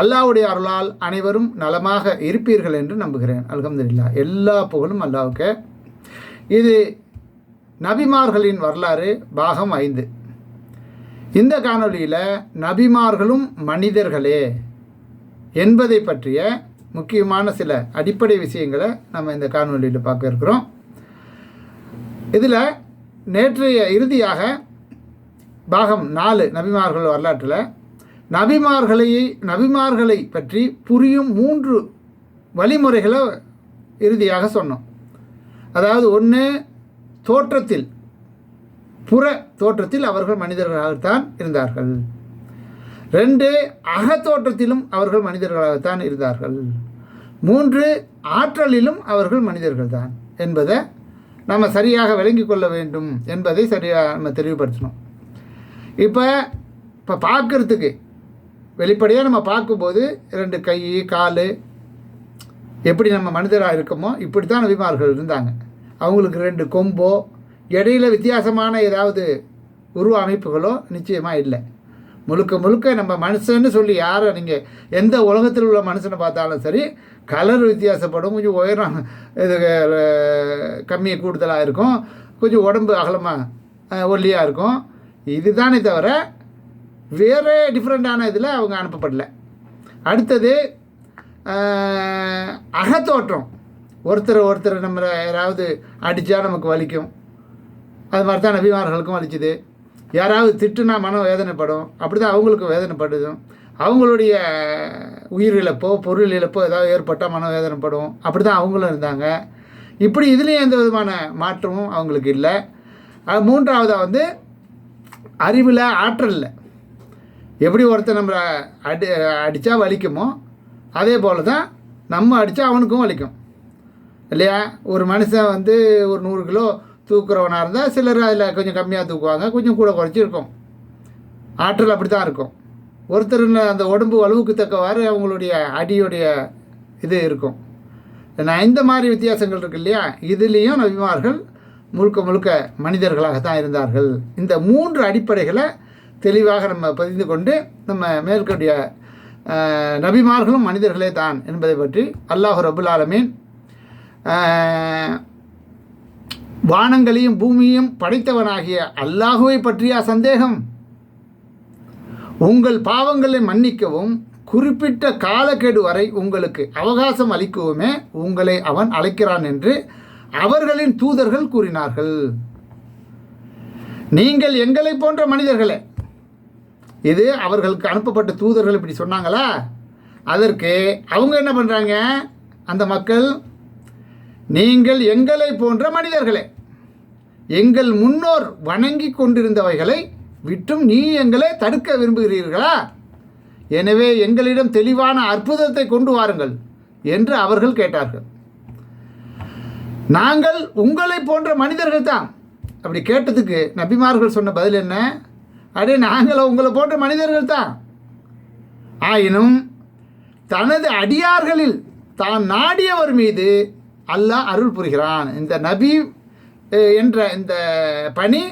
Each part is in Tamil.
அல்லாவுடைய அருளால் அனைவரும் நலமாக இருப்பீர்கள் என்று நம்புகிறேன். அலகம்துல்லா எல்லா புகழும் அல்லாவுக்கு. இது நபிமார்களின் வரலாறு பாகம் ஐந்து. இந்த காணொலியில் நபிமார்களும் மனிதர்களே என்பதை பற்றிய முக்கியமான சில அடிப்படை விஷயங்களை நம்ம இந்த காணொலியில் பார்க்க இருக்கிறோம். இதில் நேற்றைய இறுதியாக பாகம் நாலு நபிமார்கள் வரலாற்றில் நபிமார்களை நபிமார்களை பற்றி புரியும் மூன்று வழிமுறைகளை இறுதியாக சொன்னோம். அதாவது ஒன்று தோற்றத்தில் புற தோற்றத்தில் அவர்கள் மனிதர்களாகத்தான் இருந்தார்கள். ரெண்டு அகத்தோற்றத்திலும் அவர்கள் மனிதர்களாகத்தான் இருந்தார்கள். மூன்று ஆற்றலிலும் அவர்கள் மனிதர்கள்தான் என்பதை நம்ம சரியாக விளங்கிக் கொள்ள வேண்டும் என்பதை சரியாக நம்ம தெளிவுபடுத்தணும். இப்போ இப்போ பார்க்குறதுக்கு வெளிப்படையாக நம்ம பார்க்கும்போது ரெண்டு கை கால் எப்படி நம்ம மனிதராக இருக்கோமோ இப்படி தான் நபிமார்கள் இருந்தாங்க. அவங்களுக்கு ரெண்டு கொம்போ இடையில வித்தியாசமான ஏதாவது உருவ அமைப்புகளோ நிச்சயமாக இல்லை. முழுக்க முழுக்க நம்ம மனுஷன்னு சொல்லி யாரை நீங்கள் எந்த உலகத்தில் உள்ள மனுஷனை பார்த்தாலும் சரி கலர் வித்தியாசப்படும் கொஞ்சம் உயரம் இது கம்மி கூடுதலாக இருக்கும் கொஞ்சம் உடம்பு அகலமாக ஒல்லியாக இருக்கும். இதுதானே தவிர வேறு டிஃப்ரெண்ட்டான இதில் அவங்க அனுப்பப்படல. அடுத்தது அகத்தோற்றம். ஒருத்தர் ஒருத்தர் நம்ம யாராவது அடித்தா நமக்கு வலிக்கும். அது மாதிரி தான் நபிமார்களுக்கும் வலிச்சுது. யாராவது திட்டுனா மனம் வேதனைப்படும். அப்படி தான் அவங்களுக்கும் வேதனைப்படுதும் அவங்களுடைய உயிர் இழப்போ பொருள் இழப்போ ஏதாவது ஏற்பட்டால் மன வேதனைப்படும். அப்படி தான் அவங்களும் இருந்தாங்க. இப்படி இதுலேயும் எந்த விதமான மாற்றமும் அவங்களுக்கு இல்லை. அது மூன்றாவதாக வந்து அறிவில் ஆற்றலில் எப்படி ஒருத்தர் நம்மளை அடி அடித்தா வலிக்குமோ அதே போல் தான் நம்ம அடித்தா அவனுக்கும் வலிக்கும். இல்லையா? ஒரு மனுஷன் வந்து ஒரு நூறு கிலோ தூக்குறவனாக இருந்தால் சிலர் அதில் கொஞ்சம் கம்மியாக தூக்குவாங்க கொஞ்சம் கூட குறைச்சி இருக்கும். ஆற்றல் அப்படி தான் இருக்கும். ஒருத்தர் அந்த உடம்பு வலுவுக்கு தக்கவாறு அவங்களுடைய அடியுடைய இது இருக்கும். நான் இந்த மாதிரி வித்தியாசங்கள் இருக்கு இல்லையா? இதுலேயும் நபிமார்கள் முழுக்க முழுக்க மனிதர்களாக தான் இருந்தார்கள். இந்த மூன்று அடிப்படைகளை தெளிவாக நம்ம பதிந்து கொண்டு நம்ம மேற்கொண்டிய நபிமார்களும் மனிதர்களே தான் என்பதை பற்றி அல்லாஹ் ரபுல் ஆலமீன் வானங்களையும் பூமியையும் படைத்தவனாகிய அல்லாஹுவை பற்றிய சந்தேகம். உங்கள் பாவங்களை மன்னிக்கவும் குறிப்பிட்ட காலக்கெடு வரை உங்களுக்கு அவகாசம் அளிக்கவுமே உங்களை அவன் அழைக்கிறான் என்று அவர்களின் தூதர்கள் கூறினார்கள். நீங்கள் எங்களை போன்ற மனிதர்களே இது அவர்களுக்கு அனுப்பப்பட்ட தூதர்கள் இப்படி சொன்னாங்களா? அதற்கு அவங்க என்ன பண்ணுறாங்க அந்த மக்கள் நீங்கள் எங்களை போன்ற மனிதர்களே எங்கள் முன்னோர் வணங்கி கொண்டிருந்தவைகளை விட்டும் நீ எங்களை தடுக்க விரும்புகிறீர்களா? எனவே எங்களிடம் தெளிவான அற்புதத்தை கொண்டு வாருங்கள் என்று அவர்கள் கேட்டார்கள். நாங்கள் உங்களை போன்ற மனிதர்கள் தான் அப்படி கேட்டதுக்கு நபிமார்கள் சொன்ன பதில் என்ன? அடே நாங்களும் உங்களை போன்ற மனிதர்கள் தான். ஆயினும் தனது அடியார்களில் தான் நாடியவர் மீது அல்லாஹ் அருள் புரிகிறான். இந்த நபி என்ற இந்த பணி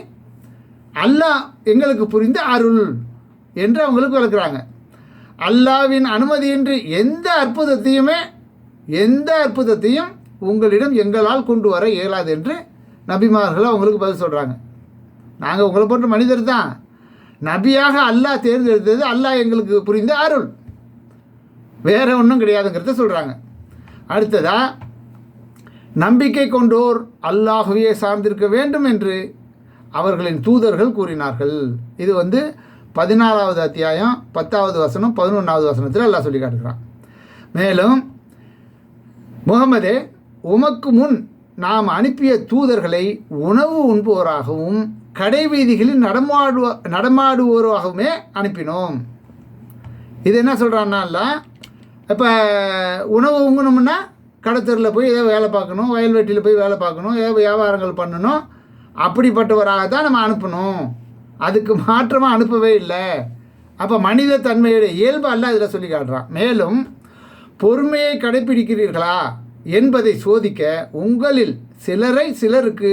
அல்லாஹ் எங்களுக்கு புரிந்த அருள் என்று அவங்களுக்கு விளக்குறாங்க. அல்லாவின் அனுமதியின்றி எந்த அற்புதத்தையுமே எந்த அற்புதத்தையும் உங்களிடம் எங்களால் கொண்டு வர இயலாது என்று நபிமார்கள் அவங்களுக்கு பதில் சொல்கிறாங்க நாங்கள் உங்களை போன்ற மனிதர் தான். நபியாக அல்லாஹ் தேர்ந்தெடுத்தது அல்லாஹ் எங்களுக்கு புரிந்த அருள். வேற ஒன்றும் கிடையாதுங்கிறத சொல்கிறாங்க அடுத்ததா நம்பிக்கை கொண்டோர் அல்லாஹுவே சார்ந்திருக்க வேண்டும் என்று அவர்களின் தூதர்கள் கூறினார்கள். இது வந்து பதினாலாவது அத்தியாயம் பத்தாவது வசனம் பதினொன்றாவது வசனத்தில் அல்லாஹ் சொல்லி காட்டுகிறான். மேலும் முகமதே உமக்கு முன் நாம் அனுப்பிய தூதர்களை உணவு உண்போராகவும் கடைவீதிகளில் நடமாடுவ நடமாடுவோராகவுமே அனுப்பினோம். இது என்ன சொல்கிறான்னா இப்போ உணவு உங்கணும்னா கடத்தரில் போய் ஏதோ வேலை பார்க்கணும் வயல்வெட்டியில் போய் வேலை பார்க்கணும் ஏதோ வியாபாரங்கள் பண்ணணும். அப்படிப்பட்டவராக தான் நம்ம அனுப்பணும். அதுக்கு மாற்றமாக அனுப்பவே இல்லை. அப்போ மனித தன்மையுடைய இயல்பு அல்ல இதில் சொல்லி காட்டுறான். மேலும் பொறுமையை கடைப்பிடிக்கிறீர்களா என்பதை சோதிக்க உங்களில் சிலரை சிலருக்கு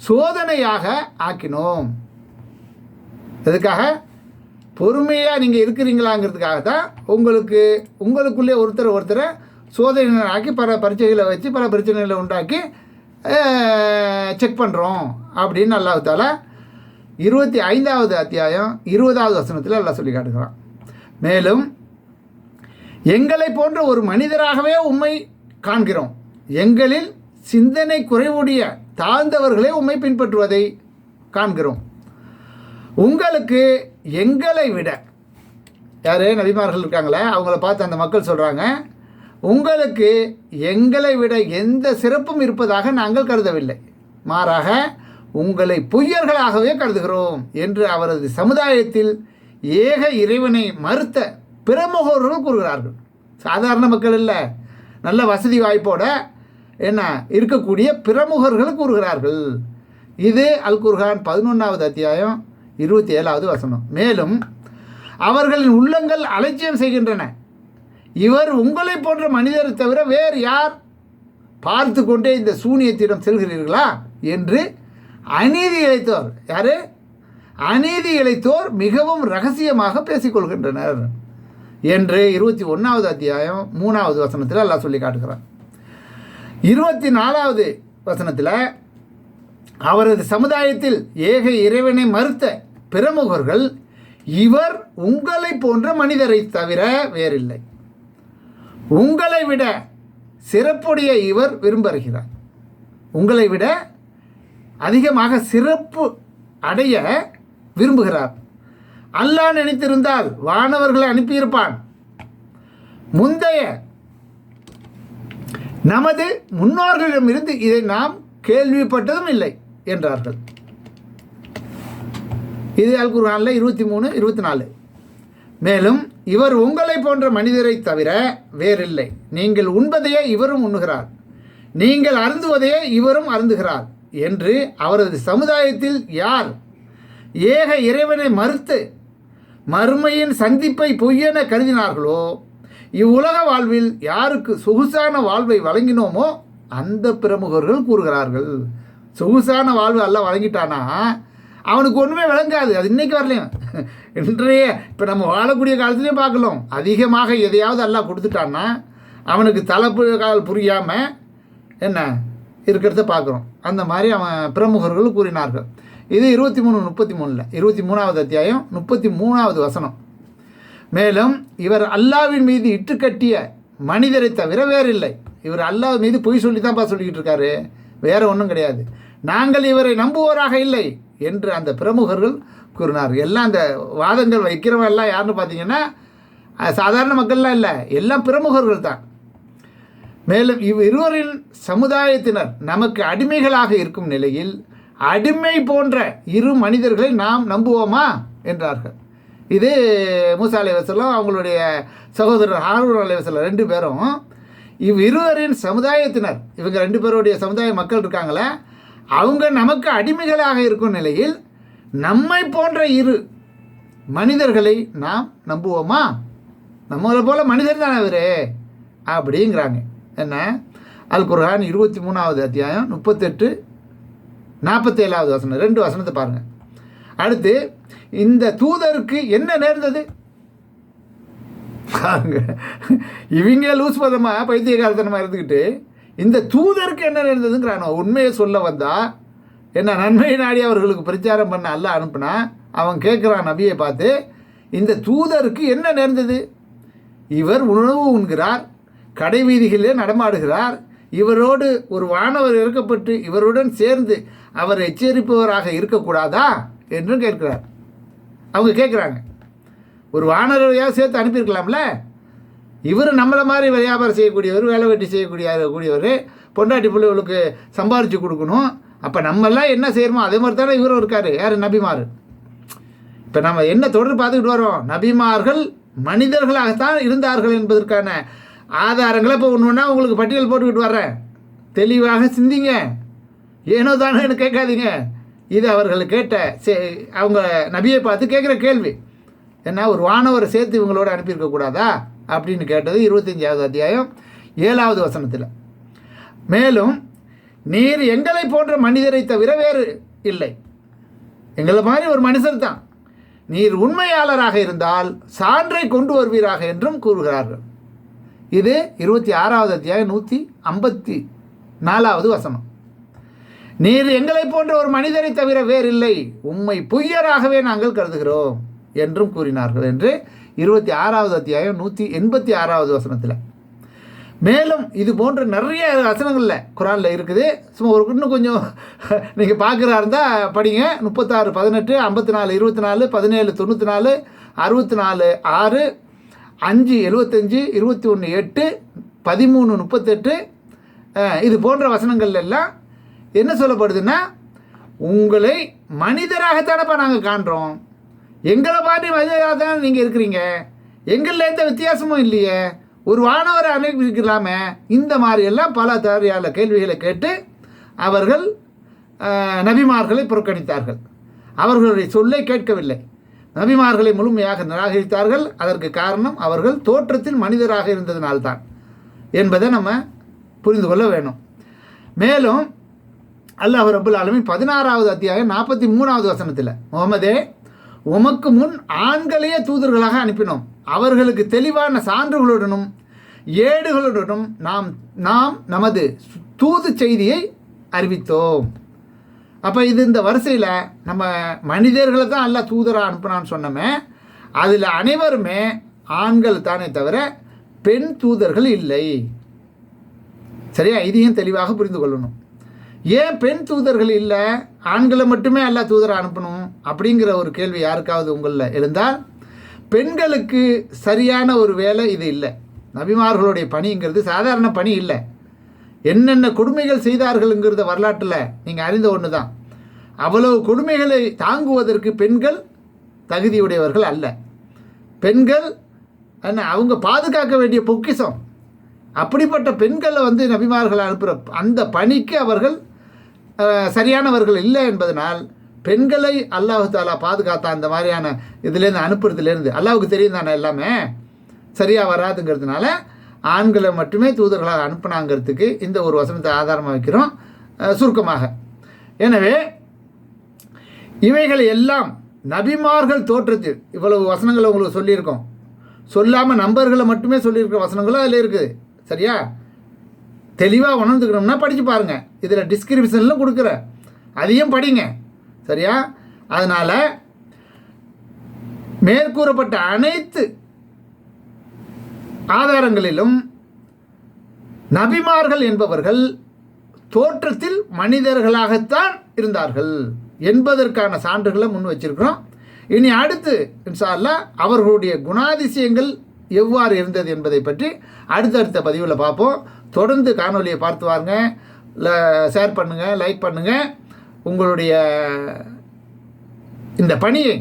சோதனையாக ஆக்கினோம். எதுக்காக? பொறுமையாக நீங்கள் இருக்கிறீங்களாங்கிறதுக்காக தான் உங்களுக்கு உங்களுக்குள்ளே ஒருத்தர் ஒருத்தரை சோதனையாக்கி பல பரீட்சைகளை வச்சு பல பிரச்சனைகளை உண்டாக்கி செக் பண்ணுறோம் அப்படின்னு அல்லாஹால இருபத்தி ஐந்தாவது அத்தியாயம் இருபதாவது வசனத்தில் எல்லாம் சொல்லி காட்டுகிறான். மேலும் எங்களை போன்ற ஒரு மனிதராகவே உண்மை காண்கிறோம். எங்களில் சிந்தனை குறைவுடைய தாழ்ந்தவர்களே உண்மை பின்பற்றுவதை காண்கிறோம். உங்களுக்கு எங்களை விட யார்? நபிமார்கள் இருக்காங்களே அவங்கள பார்த்து அந்த மக்கள் சொல்கிறாங்க உங்களுக்கு எங்களை விட எந்த சிறப்பும் இருப்பதாக நாங்கள் கருதவில்லை. மாறாக உங்களை பொய்யர்களாகவே கருதுகிறோம் என்று அவரது சமுதாயத்தில் ஏக இறைவனை மறுத்த பிரமுகர்கள் கூறுகிறார்கள். சாதாரண மக்கள் இல்லை. நல்ல வசதி வாய்ப்போட என்ன? இருக்கக்கூடிய பிரமுகர்கள் கூறுகிறார்கள். இது அல் குர்ஹான் பதினொன்றாவது அத்தியாயம் இருபத்தி ஏழாவது வசனம். மேலும் அவர்களின் உள்ளங்கள் அலட்சியம் செய்கின்றன. இவர் உங்களை போன்ற மனிதரை தவிர வேறு யார் பார்த்து கொண்டே இந்த சூனியத்திடம் செல்கிறீர்களா? என்று அநீதி இழைத்தோர். யாரு? அநீதி இழைத்தோர் மிகவும் ரகசியமாக பேசிக்கொள்கின்றனர். என்று இருபத்தி ஒன்றாவது அத்தியாயம் மூணாவது வசனத்தில் எல்லாம் சொல்லி காட்டுகிறார் இருபத்தி நாலாவது வசனத்தில் அவரது சமுதாயத்தில் ஏக இறைவனை மறுத்த பிரமுகர்கள் இவர் உங்களை போன்ற மனிதரை தவிர வேறில்லை. உங்களை விட சிறப்புடைய இவர் விரும்புகிறார். உங்களை விட அதிகமாக சிறப்பு அடைய விரும்புகிறார். அல்லாஹ் நினைத்திருந்தால் வானவர்களை அனுப்பியிருப்பான். முந்தைய நமது முன்னோர்களிடமிருந்து இதை நாம் கேள்விப்பட்டதும் இல்லை என்றார்கள். இது அல் குர்ஆனில் இருபத்தி மூணு இருபத்தி நாலு. மேலும் இவர் உங்களை போன்ற மனிதரை தவிர வேறில்லை. நீங்கள் உண்பதையே இவரும் உண்ணுகிறார். நீங்கள் அருந்துவதையே இவரும் அருந்துகிறார் என்று அவரது சமுதாயத்தில் யார் ஏக இறைவனை மறுத்து மறுமையின் சந்திப்பை பொய்யென கருதினார்களோ இவ்வுலக வாழ்வில் யாருக்கு சொகுசான வாழ்வை வழங்கினோமோ அந்த பிரமுகர்கள் கூறுகிறார்கள். சொகுசான வாழ்வு எல்லாம் வழங்கிட்டானா? அவனுக்கு ஒன்றுமே விளங்காது. அது இன்னைக்கு வரலையும். இன்றைய இப்போ நம்ம வாழக்கூடிய காலத்துலேயும் பார்க்கலாம். அதிகமாக எதையாவது எல்லாம் கொடுத்துட்டான்னா அவனுக்கு தலைப்பு கால் புரியாமல் என்ன இருக்கிறத பார்க்குறோம். அந்த மாதிரி அவன் பிரமுகர்கள் கூறினார்கள். இது இருபத்தி மூணு முப்பத்தி மூணில். இருபத்தி மூணாவது அத்தியாயம் முப்பத்தி மூணாவது வசனம். மேலும் இவர் அல்லாவின் மீது இட்டுக்கட்டிய மனிதரை தவிர வேறில்லை. இவர் அல்லாஹ் மீது பொய் சொல்லி தான்ப்பா சொல்லிக்கிட்டு இருக்காரு. வேற ஒன்றும் கிடையாது. நாங்கள் இவரை நம்புவோராக இல்லை என்று அந்த பிரமுகர்கள் கூறினார். எல்லாம் அந்த வாதங்கள் வைக்கிறவங்க எல்லாம் யாருன்னு பார்த்தீங்கன்னா சாதாரண மக்கள்லாம் இல்லை. எல்லாம் பிரமுகர்கள் தான். மேலும் இவ் இருவரின் சமுதாயத்தினர் நமக்கு அடிமைகளாக இருக்கும் நிலையில் அடிமை போன்ற இரு மனிதர்களை நாம் நம்புவோமா? என்றார்கள். இது மூசா அலைவசலம் அவங்களுடைய சகோதரர் ஹாரூர் அலைவசலம் ரெண்டு பேரும். இவ் இருவரின் சமுதாயத்தினர் இவங்க ரெண்டு பேருடைய சமுதாய மக்கள் இருக்காங்களே அவங்க நமக்கு அடிமைகளாக இருக்கும் நிலையில் நம்மை போன்ற இரு மனிதர்களை நாம் நம்புவோமா? நம்மளை போல மனிதர் தானே அவர் அப்படிங்கிறாங்க. என்ன? அல் குர்ஹான் இருபத்தி மூணாவது அத்தியாயம் முப்பத்தெட்டு நாற்பத்தேழாவது வசனம் ரெண்டு வசனத்தை பாருங்கள் அடுத்து இந்த தூதருக்கு என்ன நேர்ந்தது? இவங்க லூஸ் பதமாக பைத்தியகாரத்தனமாக இருந்துக்கிட்டு இந்த தூதருக்கு என்ன நேர்ந்ததுங்கிறானோ. உண்மையை சொல்ல வந்தால் என்ன நன்மையை நாடி அவர்களுக்கு பிரச்சாரம் பண்ண அல்ல அனுப்புனா அவன் கேட்குறான் நபியை பார்த்து இந்த தூதருக்கு என்ன நேர்ந்தது? இவர் உணவு உண்கிறார் கடை வீதிகளிலே நடமாடுகிறார் இவரோடு ஒரு வானவர் இறக்கப்பட்டு இவருடன் சேர்ந்து அவர் எச்சரிப்பவராக இருக்கக்கூடாதா? என்றும் கேட்கிறார். அவங்க கேட்குறாங்க. ஒரு வானரையாக சேர்த்து அனுப்பியிருக்கலாம்ல? இவர் நம்மளை மாதிரி வியாபாரம் செய்யக்கூடியவர் வேலை வெட்டி செய்யக்கூடிய கூடியவர் பொண்டாட்டி பிள்ளைகளுக்கு சம்பாரித்து கொடுக்கணும். அப்போ நம்மெல்லாம் என்ன செய்யணுமோ அதே மாதிரி தானே இவரும் இருக்கார். யார்? நபிமார். இப்போ நம்ம என்ன தொடர் பார்த்துக்கிட்டு வரோம்? நபிமார்கள் மனிதர்களாகத்தான் இருந்தார்கள் என்பதற்கான ஆதாரங்களை இப்போ ஒன்று ஒன்றா உங்களுக்கு பட்டியல் போட்டுக்கிட்டு வர்றேன். தெளிவாக சிந்திங்க. ஏனோ தானேன்னு கேட்காதீங்க. இது அவர்கள் கேட்ட சே அவங்க நபியை பார்த்து கேட்குற கேள்வி. என்ன ஒரு வானவரை சேர்த்து இவங்களோட அனுப்பியிருக்கக்கூடாதா அப்படின்னு கேட்டது இருபத்தஞ்சாவது அத்தியாயம் ஏழாவது வசனத்தில். மேலும் நீர் எங்களை போன்ற மனிதரை தவிர வேறு இல்லை. எங்களை மாதிரி ஒரு மனுஷர் தான். நீர் உண்மையாளராக இருந்தால் சான்றை கொண்டு வருவீராக என்றும் கூறுகிறார்கள். இது இருபத்தி ஆறாவது அத்தியாயம் நூற்றி ஐம்பத்தி நாலாவது வசனம். நீர் எங்களை போன்ற ஒரு மனிதரை தவிர வேறில்லை. உம்மை பொய்யராகவே நாங்கள் கருதுகிறோம் என்றும் கூறினார்கள் என்று இருபத்தி ஆறாவது அத்தியாயம் நூற்றி எண்பத்தி ஆறாவது வசனத்தில். மேலும் இது போன்ற நிறைய வசனங்களில் குரானில் இருக்குது. சும்மா ஒரு இன்னும் கொஞ்சம் நீங்கள் பார்க்குறா இருந்தால் படிங்க. முப்பத்தாறு பதினெட்டு ஐம்பத்தி நாலு இருபத்தி நாலு பதினேழு தொண்ணூற்றி நாலு அறுபத்தி நாலு ஆறு அஞ்சு எழுபத்தஞ்சு இருபத்தி ஒன்று எட்டு பதிமூணு முப்பத்தெட்டு இது போன்ற வசனங்கள் எல்லாம் என்ன சொல்லப்படுதுன்னா உங்களை மனிதராகத்தானப்பா நாங்கள் காண்றோம். எங்களை பாட்டி மனிதராக தானே நீங்கள் இருக்கிறீங்க. எங்களில் எந்த வித்தியாசமும் இல்லையே. ஒரு வானவரை அனுப்பியிருக்கலாமே இந்த மாதிரியெல்லாம் பல தேவையான கேள்விகளை கேட்டு அவர்கள் நபிமார்களை புறக்கணித்தார்கள். அவர்களுடைய சொல்லை கேட்கவில்லை. நபிமார்களை முழுமையாக நிராகரித்தார்கள். அதற்கு காரணம் அவர்கள் தோற்றத்தில் மனிதராக இருந்ததினால்தான் என்பதை நம்ம புரிந்து கொள்ள வேணும். மேலும் அல்லாஹ் ரபுல் ஆலமீன் பதினாறாவது அத்தியாயம் நாற்பத்தி மூணாவது வசனத்தில் முகமதே உமக்கு முன் ஆண்களையே தூதர்களாக அனுப்பினோம். அவர்களுக்கு தெளிவான சான்றுகளுடனும் ஏடுகளுடனும் நாம் நாம் நமது தூது செய்தியை அறிவித்தோம். அப்போ இது இந்த வரிசையில் நம்ம மனிதர்களை தான் எல்லாம் தூதராக அனுப்புனான்னு சொன்னோமே அதில் அனைவருமே ஆண்கள் தானே தவிர பெண் தூதர்கள் இல்லை. சரியா? இதையும் தெளிவாக புரிந்து கொள்ளணும். ஏன் பெண் தூதர்கள் இல்லை? ஆண்களை மட்டுமே எல்லா தூதரை அனுப்பணும்? அப்படிங்கிற ஒரு கேள்வி யாருக்காவது உங்களில் எழுந்தால் பெண்களுக்கு சரியான ஒரு வேலை இது இல்லை. நபிமார்களுடைய பணிங்கிறது சாதாரண பணி இல்லை. என்னென்ன கொடுமைகள் செய்தார்கள்ங்கிறத வரலாற்றில் நீங்கள் அறிந்த ஒன்று தான் அவ்வளவு கொடுமைகளை தாங்குவதற்கு பெண்கள் தகுதியுடையவர்கள் அல்ல. பெண்கள் என்ன அவங்க பாதுகாக்க வேண்டிய பொக்கிஷம். அப்படிப்பட்ட பெண்களை வந்து நபிமார்கள் அனுப்புகிற அந்த பணிக்கு அவர்கள் சரியானவர்கள் இல்லை என்பதனால் பெண்களை அல்லாஹு தாலா பாதுகாத்தா அந்த மாதிரியான இதுலேருந்து அனுப்புறதுலேருந்து. அல்லாஹுக்கு தெரியும் தானே எல்லாமே? சரியாக வராதுங்கிறதுனால ஆண்களை மட்டுமே தூதர்களாக அனுப்புனாங்கிறதுக்கு இந்த ஒரு வசனத்தை ஆதாரமாக வைக்கிறோம். சுருக்கமாக. எனவே இவைகள் எல்லாம் நபிமார்கள் தோற்றத்தில் இவ்வளவு வசனங்களை உங்களுக்கு சொல்லியிருக்கோம். சொல்லாமல் நம்பர்களை மட்டுமே சொல்லியிருக்கிற வசனங்களும் அதில் இருக்குது? சரியா? தெளிவாக உணர்ந்துக்கணும்னா படித்து பாருங்கள் இதில் டிஸ்கிரிப்ஷனில் கொடுக்குறேன் அதையும் படிங்க. சரியா? அதனால் மேற்கூறப்பட்ட அனைத்து ஆதாரங்களிலும் நபிமார்கள் என்பவர்கள் தோற்றத்தில் மனிதர்களாகத்தான் இருந்தார்கள் என்பதற்கான சான்றுகளை முன் வச்சிருக்கிறோம். இனி அடுத்து இன்ஷா அவர்களுடைய குணாதிசயங்கள் எவ்வாறு இருந்தது என்பதை பற்றி அடுத்தடுத்த பதிவில் பார்ப்போம். தொடர்ந்து காணொலியை பார்த்து வாருங்க. ஷேர் பண்ணுங்கள் லைக் பண்ணுங்கள் உங்களுடைய இந்த பணியை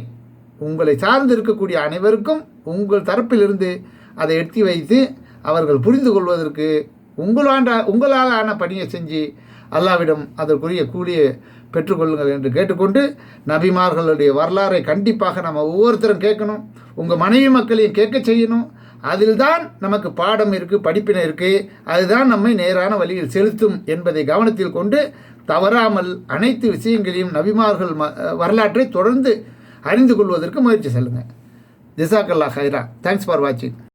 உங்களை சார்ந்து இருக்கக்கூடிய அனைவருக்கும் உங்கள் தரப்பிலிருந்து அதை எட்டி வைத்து அவர்கள் புரிந்து கொள்வதற்கு உங்களாண்ட உங்களால் ஆன பணியை செஞ்சு அல்லாவிடம் அதற்குரிய கூலியை பெற்றுக்கொள்ளுங்கள் என்று கேட்டுக்கொண்டு நபிமார்களுடைய வரலாறை கண்டிப்பாக நம்ம ஒவ்வொருத்தரும் கேட்கணும் உங்கள் மனைவி மக்களையும் கேட்க செய்யணும். அதில்தான் நமக்கு பாடம் இருக்குது படிப்பினை இருக்குது அதுதான் நம்மை நேரான வழியில் செலுத்தும் என்பதை கவனத்தில் கொண்டு தவறாமல் அனைத்து விஷயங்களையும் நபிமார்கள் ம வரலாற்றை தொடர்ந்து அறிந்து கொள்வதற்கு முயற்சி செல்லுங்கள் ஜிசாக்கல்லா ஹைரா. தேங்க்ஸ் ஃபார் வாட்சிங்